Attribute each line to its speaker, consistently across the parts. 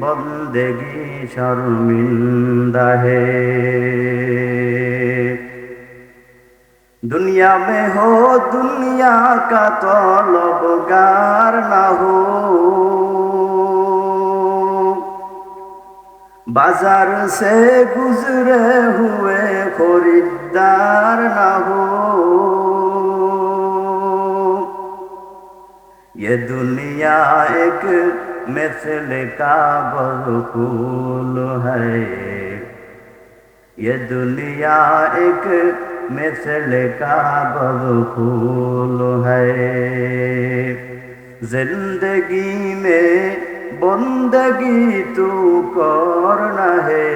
Speaker 1: बंदगी शर्मिंदा है दुनिया में हो दुनिया का तलबगार ना हो बाजार से गुजरे हुए खरीदार ना हो ये दुनिया एक مثل کا برکول ہے یہ دنیا ایک مثل کا برکول ہے زندگی میں بندگی تو کرنا ہے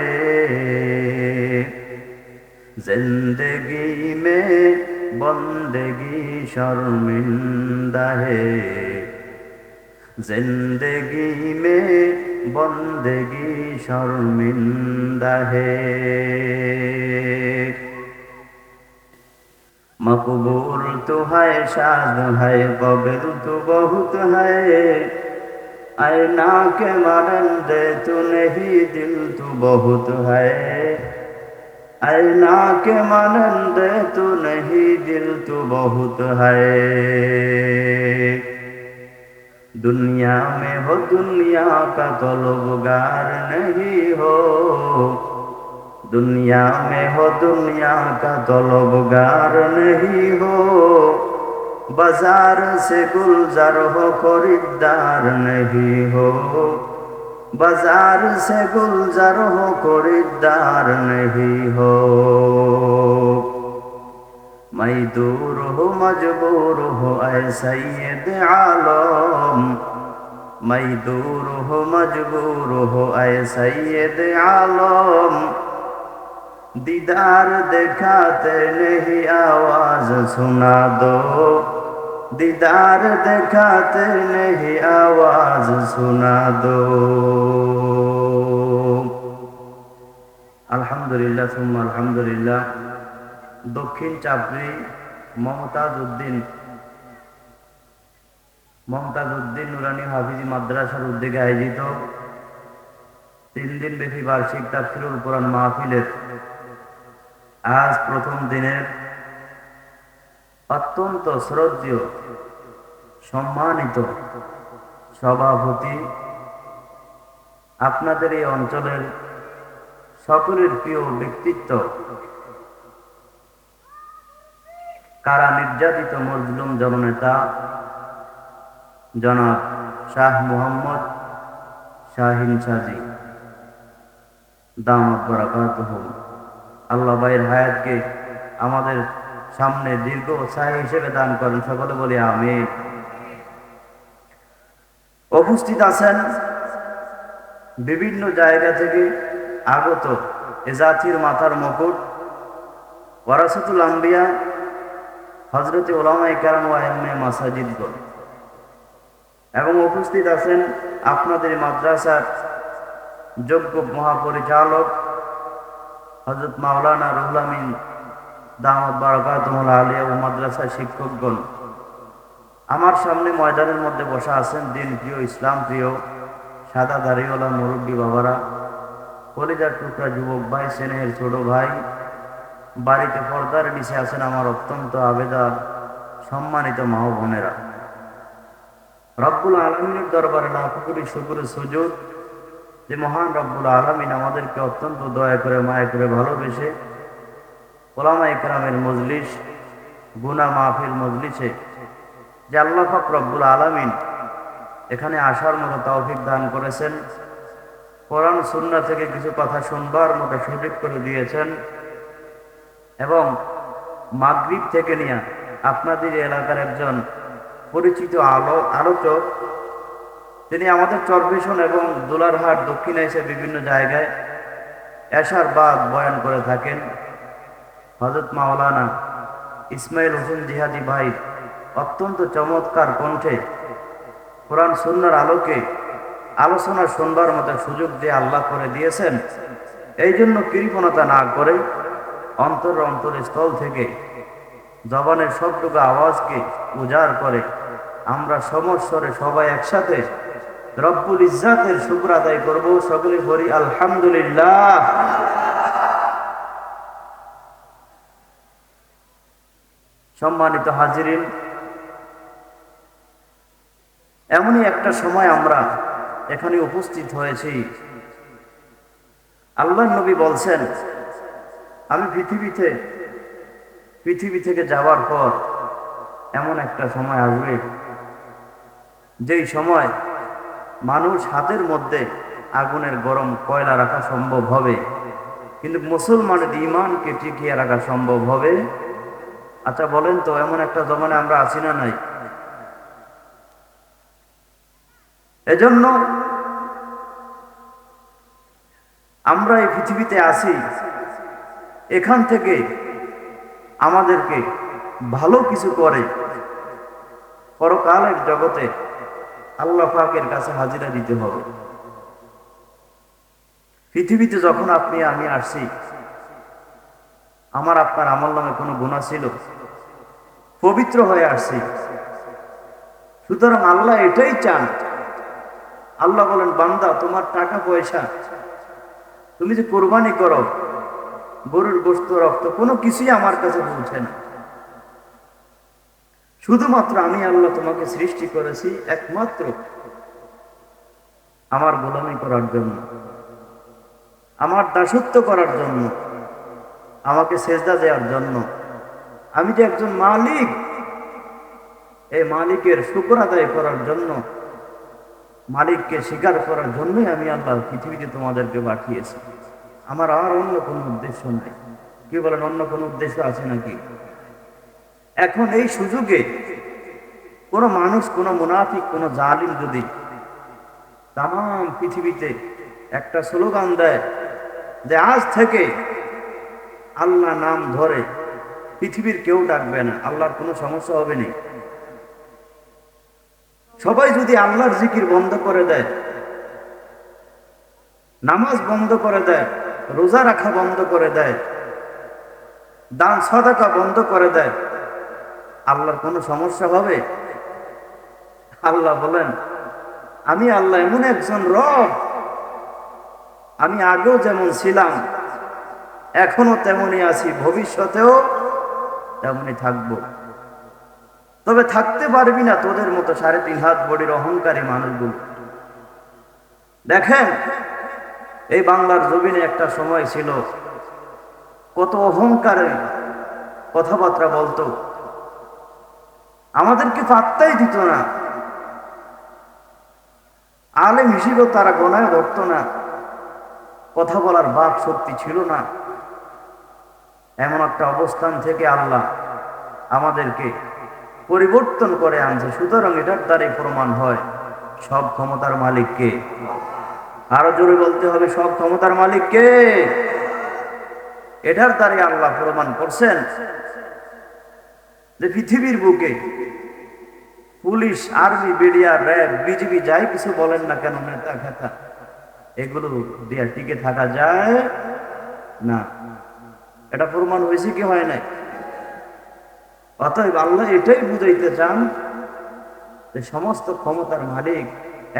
Speaker 1: زندگی میں بندگی شرمندہ ہے जिंदगी में बंदगी शर्मिंदा है मकबूल तो है शाद है कबिल तो बहुत है आईना के मानंद तू नहीं दिल तो बहुत है आईना के मानंद तू नहीं दिल तो बहुत है दुनिया में हो दुनिया का तलबगार नहीं हो दुनिया में हो दुनिया का तलबगार नहीं हो बाजार से गुलजार हो खरीदार नहीं हो बाजार से गुलजार हो खरीदार नहीं हो مجدور ہو مجبور ہو اے سید عالم مجدور ہو مجبور ہو اے سید عالم دیدار دکھاتے نہیں آواز سنا دو دیدار دکھاتے نہیں آواز سنا دو الحمدللہ ثم الحمدللہ দক্ষিণ চাপড়ি মমতাজ উদ্দিন মমতাজ উদ্দিন নুরানি হাফিজি মাদ্রাসার উদ্যোগে আয়োজিত তিন দিন ব্যাপী বার্ষিক তাফসিরুল কোরআন মাহফিলের আজ প্রথম দিনের অত্যন্ত শ্রদ্ধীয় সম্মানিত সভাপতি আপনাদের এই অঞ্চলের সকলের প্রিয় ব্যক্তিত্ব কারা নির্যাতিত মজলুম জননেতা? জনাব শাহ মোহাম্মদ শাহিন সাজি। দামত বরাকাত আল্লাহ ভাইয়ের হায়াতকে আমাদের সামনে দীর্ঘ ছায় হিসেবে দান করেন, সকলে বলি আমি উপস্থিত আছেন বিভিন্ন জায়গা থেকে আগত এ জাতির মাথার মুকুট। ওয়ারাসতুল আম্বিয়া হজরত ওলামাই কারাম ওয়াইমে মাসাজিদগণ। এবং উপস্থিত আছেন আপনাদের মাদ্রাসার যোগ্য মহাপরিচালক হজরত মাওলানা রুহুল আমিন দামদ বারকাতমুল আলিয়া ও মাদ্রাসার শিক্ষকগণ। আমার সামনে ময়দানের মধ্যে বসা আছেন দিন প্রিয় ইসলাম প্রিয় সাদা দাড়িওয়ালা মুরব্বী বাবারা, কলিজার টুকরা যুবক ভাই স্নেহের ছোট ভাই বাড়িতে পর্দার নিচে আছেন আমার অত্যন্ত আবেদা, সম্মানিত মা বোনেরা। রব্বুল আলমিনের দরবারে লাখ কোটি শুকুর সুযোগ যে মহান রব্বুল আলমিন আমাদেরকে অত্যন্ত দয়া করে, মায়া করে ভালোবেসে ওলামা ইকরামের মজলিস গুনা মাহফিল মজলিসে যে আল্লাহ রব্বুল আলমিন এখানে আসার মতো তৌফিক দান করেছেন, কোরআন সুন্না থেকে কিছু কথা শুনবার মতো সুযোগ করে দিয়েছেন। এবং মাগরিব থেকে নিয়ে আপনাদের এলাকার একজন পরিচিত আলো আলোচক, তিনি আমাদের চরভীষণ এবং দোলারহাট দক্ষিণ এশিয়া বিভিন্ন জায়গায় এশার বাদ বয়ান করে থাকেন। হজরত মাওলানা ইসমাইল হোসেন জিহাদি ভাই অত্যন্ত চমৎকার কণ্ঠে কোরআন সুন্নার আলোকে আলোচনা শুনবার মতো সুযোগ দিয়ে আল্লাহ করে দিয়েছেন। এই জন্য কৃপণতা না করে অন্তর অন্তর স্থল থেকে জবানের সবটুকু আওয়াজকে উজাড় করে। আমরা সমস্বরে সবাই একসাথে রব্বুল ইজ্জাতের শুক্র আদায় করব। সকলে করি আলহামদুলিল্লাহ। সম্মানিত হাজিরিন, এমনই একটা সময় আমরা এখানে উপস্থিত হয়েছি। আল্লাহ নবী বলছেন আমি পৃথিবীতে, পৃথিবী থেকে যাওয়ার পর এমন একটা সময় আসবে, যেই সময় মানুষ হাতের মধ্যে আগুনের গরম কয়লা রাখা সম্ভব হবে, কিন্তু মুসলমানের ইমানকে টিকিয়ে রাখা সম্ভব হবে। আচ্ছা বলেন তো, এমন একটা জমানে আমরা আছি না নাই? এজন্য আমরা এই পৃথিবীতে আসি এখান থেকে আমাদেরকে ভালো কিছু করে পরকালের জগতে আল্লাহ পাকের কাছে হাজিরা দিতে হবে। পৃথিবীতে যখন আপনি, আমি আসছি, আমার আপনার আমল নামে কোনো গুণা ছিল? পবিত্র হয়ে আসছি। সুতরাং আল্লাহ এটাই চান। আল্লাহ বলেন, বান্দা, তোমার টাকা পয়সা তুমি যে কোরবানি করো গরুর গোস্ত, রক্ত, কোনো কিছুই আমার কাছে পৌঁছে না। শুধুমাত্র আমি আল্লাহ তোমাকে সৃষ্টি করেছি একমাত্র আমার গোলামি করার জন্য, আমার দাসত্ব করার জন্য, আমাকে সেজদা দেওয়ার জন্য। আমি যে একজন মালিক, এই মালিকের শুকর আদায় করার জন্য, মালিককে স্বীকার করার জন্যই আমি আল্লাহ পৃথিবীতে তোমাদেরকে পাঠিয়েছি। আমার আর অন্য কোনো উদ্দেশ্য নাই। কি বলেন, অন্য কোনো উদ্দেশ্য আছে নাকি? এখন এই সুযোগে কোনো মানুষ, কোনো মুনাফিক, কোনো জালিম যদি তাম পৃথিবীতে একটা স্লোগান দেয় যে আজ থেকে আল্লাহ নাম ধরে পৃথিবীর কেউ ডাকবে না, আল্লাহর কোনো সমস্যা হবে না। সবাই যদি আল্লাহর জিকির বন্ধ করে দেয়, নামাজ বন্ধ করে দেয় রোজা রাখা বন্ধ করে দেয়, দান সদাকা বন্ধ করে দেয়, আল্লাহর কোনো সমস্যা হবে? আল্লাহ বলেন, আমি আল্লাহ এমন একজন রব, আমি আগেও যেমন ছিলাম, এখনও তেমনই আছি, ভবিষ্যতেও তেমনই থাকব। তবে থাকতে পারবি না তোদের মতো সাড়ে তিন হাত বডির অহংকারী মানুষগুলো। দেখেন এই বাংলার জমিনে একটা সময় ছিল, কত অহংকারের কথাবার্তা বলতো। আমাদেরকে পাত্তাই দিত না। আলেম হিসেবেও তারা গণায় ধরত না। কথা বলার বাক সত্যি ছিল না। এমন একটা অবস্থান থেকে আল্লাহ আমাদেরকে পরিবর্তন করে আনছে। সুতরাং এটার দ্বারাই প্রমাণ হয় সব ক্ষমতার মালিককে। আরও জোরে বলতে হবে সব ক্ষমতার মালিককে। এটার দ্বারাই আল্লাহ প্রমাণ করছেন যে পৃথিবীর বুকে police, army, BDR, RAB, BGB যাই কিছু বলেন না কেন, নেতা, খেতা, এগুলো দিয়ে টিকে থাকা যায় না। এটা প্রমাণ হয়েছে কি হয় নাই? অতএব আল্লাহ এটাই বুঝাইতে চান যে সমস্ত ক্ষমতার মালিক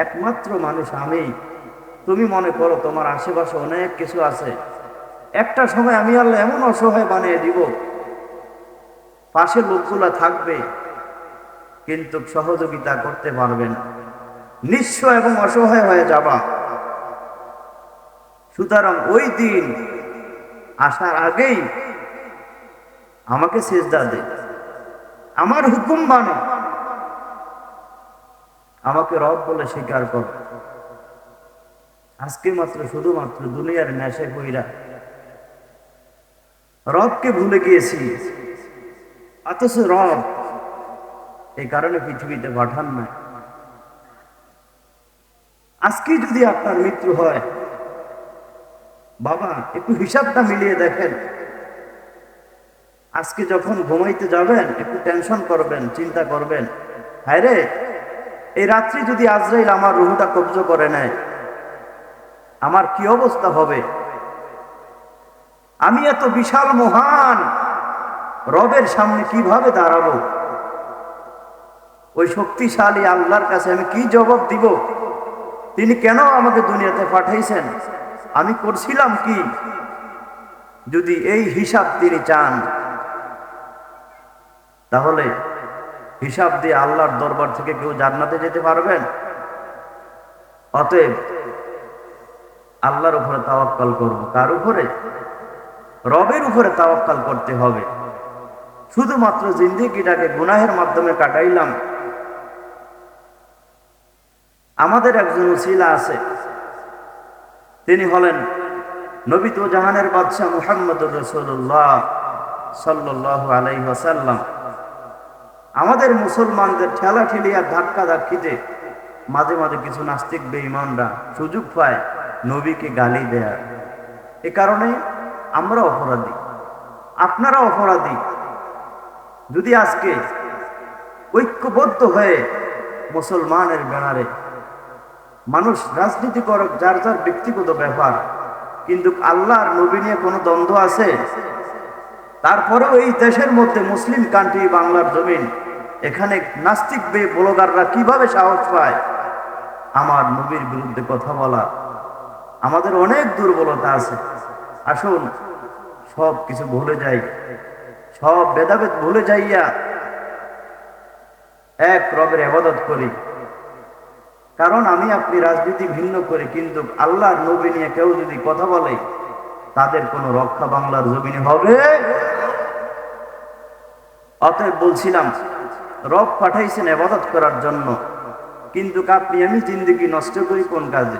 Speaker 1: একমাত্র মানুষ আমি। তুমি মনে করো তোমার আশেপাশে অনেক কিছু আছে। একটা সময় আমি আল্লাহ এমন অসহায় বানিয়ে দিব পাশে লোকগুলা থাকবে, কিন্তু সহযোগিতা করতে পারবেন নিঃস্ব এবং অসহায় হয়ে যাবা। সুতরাং ওই দিন আসার আগেই আমাকে সেজদা দে। আমার হুকুম বানো আমাকে রব বলে স্বীকার কর। আজকে মাত্র, শুধুমাত্র দুনিয়ার নেশে কইরা রবকে ভুলে গিয়েছি। অথচ রব এই কারণে পৃথিবীতে পাঠান না আজকে যদি আপনার মৃত্যু হয়, বাবা, একটু হিসাবটা মিলিয়ে দেখেন। আজকে যখন ঘুমাইতে যাবেন, একটু টেনশন করবেন, চিন্তা করবেন। হ্যাঁ রে এই রাত্রি যদি আজরাইল আমার রুহুটা কব্জ করে নেয় আমার কি অবস্থা হবে? আমি এত বিশাল মহান রবের সামনে কীভাবে দাঁড়াবো? ওই শক্তিশালী আল্লাহর কাছে আমি কি জবাব দিব? তিনি কেন আমাকে দুনিয়াতে পাঠাইছেন আমি করছিলাম কি? যদি এই হিসাব তিনি চান, তাহলে হিসাব দিয়ে আল্লাহর দরবার থেকে কেউ জান্নাতে যেতে পারবেন? অতএব আল্লাহর উপরে তাওয়াক্কাল করব। কার উপরে? রবের উপরে তাওয়াক্কাল করতে হবে। শুধুমাত্র জিন্দিগিটাকে গুনাহের মাধ্যমে কাটাইলাম। আমাদের একজন উসিলা আছে। তিনি হলেন নবী তো জাহানের বাদশাহ মুহাম্মদ রসুল্লাহ সাল্লাহ আলাই ওয়াসাল্লাম। আমাদের মুসলমানদের ঠেলা ঠেলিয়া ধাক্কা ধাক্কিতে মাঝে মাঝে কিছু নাস্তিক বেঈমানরা সুযোগ পায়। নবীকে গালি দেয়া। এ কারণে আমরা অপরাধী। আপনারা অপরাধী। যদি আজকে ঐক্যবদ্ধ হয়ে মুসলমানের ব্যানারে মানুষ রাজনীতি করক, যার যার ব্যক্তিগত ব্যাপার কিন্তু আল্লাহর নবী নিয়ে কোনো দ্বন্দ্ব আছে? তারপরেও এই দেশের মধ্যে মুসলিম কান্ট্রি বাংলার জমিন, এখানে নাস্তিক বে, ব্লগাররা কীভাবে সাহস পায়? আমার নবীর বিরুদ্ধে কথা বলা আমাদের অনেক দুর্বলতা আছে। আসুন, সব কিছু ভুলে যাই। সব ভেদাভেদ ভুলে যাইয়া এক রবের আবাদত করি। কারণ আমি আপনি রাজনীতি ভিন্ন করি, কিন্তু আল্লাহর নবী নিয়ে কেউ যদি কথা বলে, তাদের কোনো রক্ষা বাংলার জমিনে হবে? অতএব বলছিলাম, রব পাঠাইছেন আবাদত করার জন্য, কিন্তু আপনি আমি জিন্দগি নষ্ট করি কোন কাজে?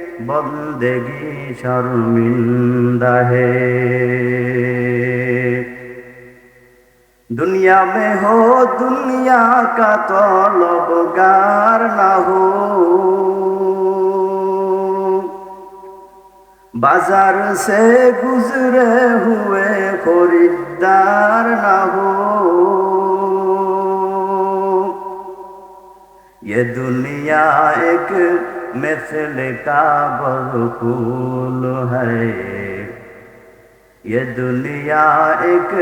Speaker 1: बंदगी शर्मिंदा है दुनिया में हो दुनिया का तलबगार ना हो बाजार से गुजरे हुए खरीदार ना हो ये दुनिया एक مثل کا برکول ہے یہ دنیا ایک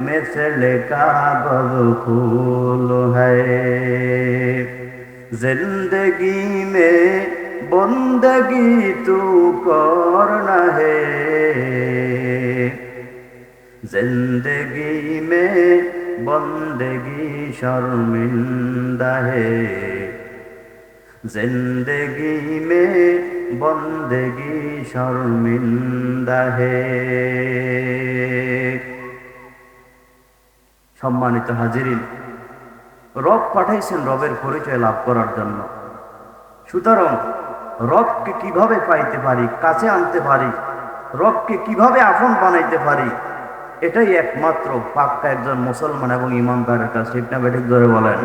Speaker 1: مثل کا برکول ہے زندگی میں بندگی تو کرنا ہے زندگی میں بندگی شرمندہ ہے जिंदगी में बंदगी शर्मिंदा है সম্মানিত হাজিরিন রব পাঠাইছেন রবের পরিচয় লাভ করার জন্য সুতরাং রবকে কিভাবে পাইতে পারি কাছে আনতে পারি রবকে কিভাবে আপন বানাইতে পারি এটাই একমাত্র পাক্কা একজন মুসলমান এবং ইমানদারের কাছে ঠিক না বেঠিক ধরে বলেন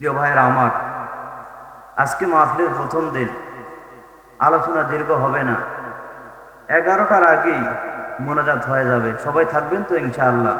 Speaker 1: প্রিয় ভাইয়ের আমার, আজকে মাহফিলের প্রথম দিন। আলোচনা দীর্ঘ হবে না। এগারোটার আগেই মোনাজাত হয়ে যাবে। সবাই থাকবেন তো ইনশাআল্লাহ।